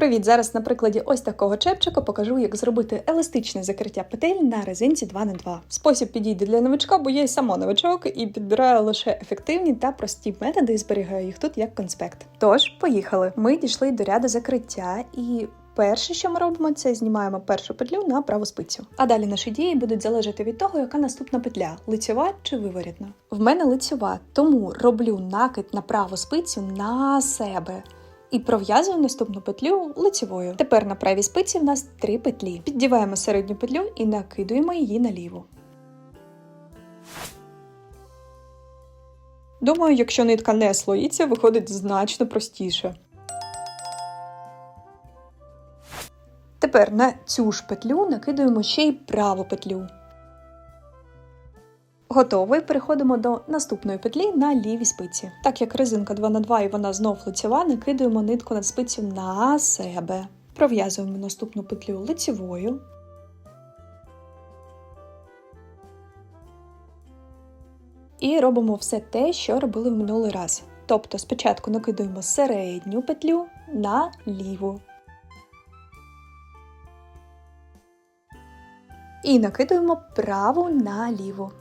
Привіт! Зараз на прикладі ось такого чепчика покажу, як зробити еластичне закриття петель на резинці 2х2. Спосіб підійде для новичка, бо я й сама новичок і підбираю лише ефективні та прості методи і зберігаю їх тут як конспект. Тож, поїхали. Ми дійшли до ряду закриття і. Перше, що ми робимо, це знімаємо першу петлю на праву спицю. А далі наші дії будуть залежати від того, яка наступна петля лицьова чи виворітна. В мене лицьова, тому роблю накид на праву спицю на себе і пров'язую наступну петлю лицевою. Тепер на правій спиці в нас три петлі. Піддіваємо середню петлю і накидуємо її наліво. Думаю, якщо нитка не слоїться, виходить значно простіше. Тепер на цю ж петлю накидуємо ще й праву петлю. Готовий. Переходимо до наступної петлі на лівій спиці. Так як резинка 2 на 2 і вона знов лицева, накидуємо нитку на спицю на себе. Пров'язуємо наступну петлю лицевою. І робимо все те, що робили в минулий раз. Тобто спочатку накидуємо середню петлю на ліву. І накидуємо праву на ліву.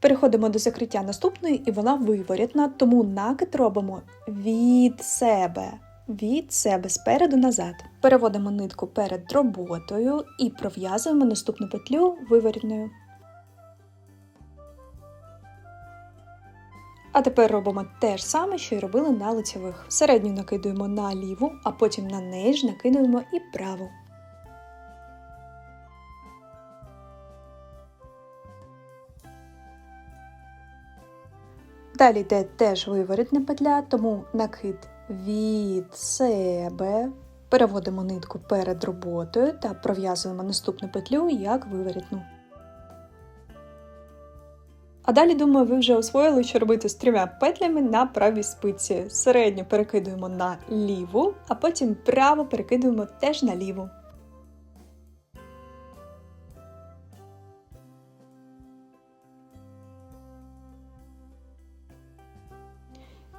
Переходимо до закриття наступної, і вона виворітна, тому накид робимо від себе. Від себе спереду назад. Переводимо нитку перед роботою і пров'язуємо наступну петлю виворітною. А тепер робимо те ж саме, що й робили на лицевих. Середню накидуємо на ліву, а потім на неї ж накидуємо і праву. Далі йде теж виворітна петля, тому накид від себе. Переводимо нитку перед роботою та пров'язуємо наступну петлю як виворітну. А далі, думаю, ви вже освоїли, що робити з трьома петлями на правій спиці. Середню перекидуємо на ліву, а потім право перекидуємо теж на ліву.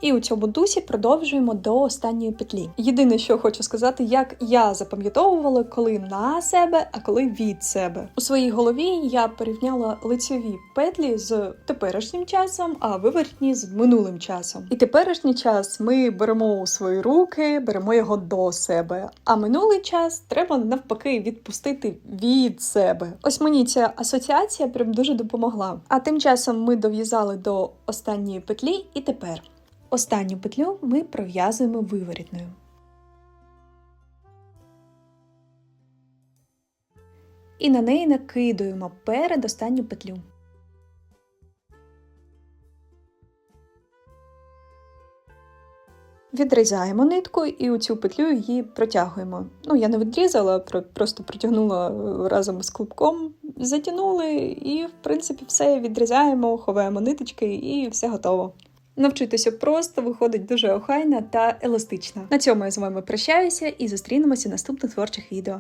І у цьому дусі продовжуємо до останньої петлі. Єдине, що хочу сказати, як я запам'ятовувала, коли на себе, а коли від себе. У своїй голові я порівняла лицеві петлі з теперішнім часом, а вивертні з минулим часом. І теперішній час ми беремо у свої руки, беремо його до себе. А минулий час треба навпаки відпустити від себе. Ось мені ця асоціація прям дуже допомогла. А тим часом ми дов'язали до останньої петлі, і тепер. Останню петлю ми пров'язуємо виворітною. І на неї накидуємо перед останню петлю. Відрізаємо нитку і у цю петлю її протягуємо. Ну, я не відрізала, просто протягнула разом з клубком, затягнули і, в принципі, все відрізаємо, ховаємо ниточки і все готово. Навчитися просто виходить дуже охайна та еластична. На цьому я з вами прощаюся і зустрінемося в наступних творчих відео.